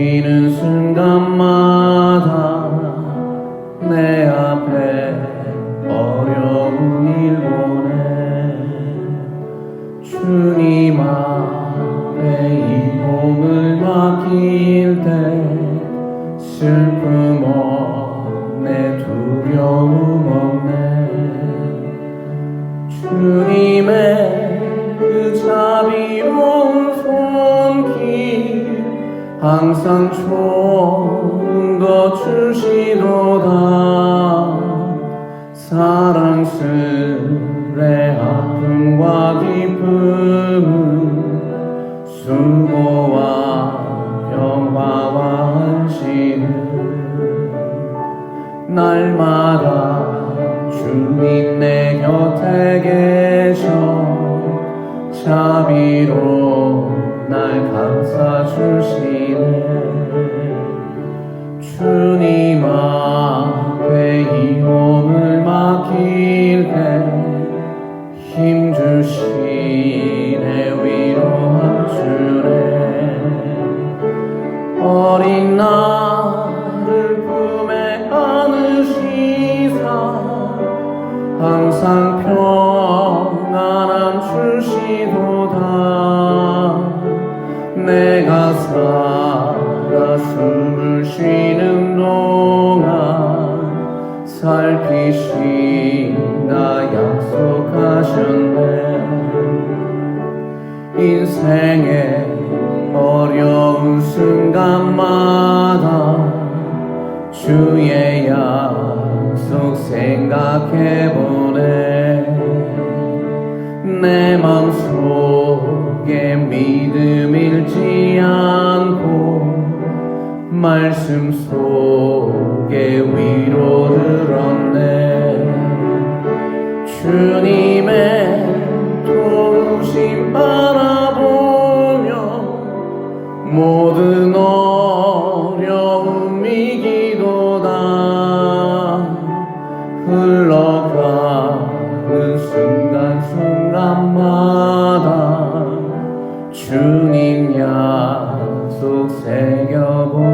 쉬는 순간마다 내 앞에 어려운 일 보내. 주님 앞에 이 몸을 맡길 때 슬픔 없네 두려움 없네. 주님의 항상 좋은 것 주시도다. 사랑스레 아픔과 기쁨 수고와 영화와 한시는 날마다 주님 내 곁에 계셔. 자비로 날 주시네. 주님 앞에 이 몸을 맡길 때 힘 주시네 위로한 주네. 어린 나를 품에 안으시사 항상 평안함 주시도다 내가 살아 숨을 쉬는 동안 살피신다 약속하셨네. 인생의 어려운 순간마다 주의 약속 생각해보 믿음 잃지 않고 말씀 속에 위로를 얻네. 주님의 도우심 바라보며 모든 주님 약속 새겨보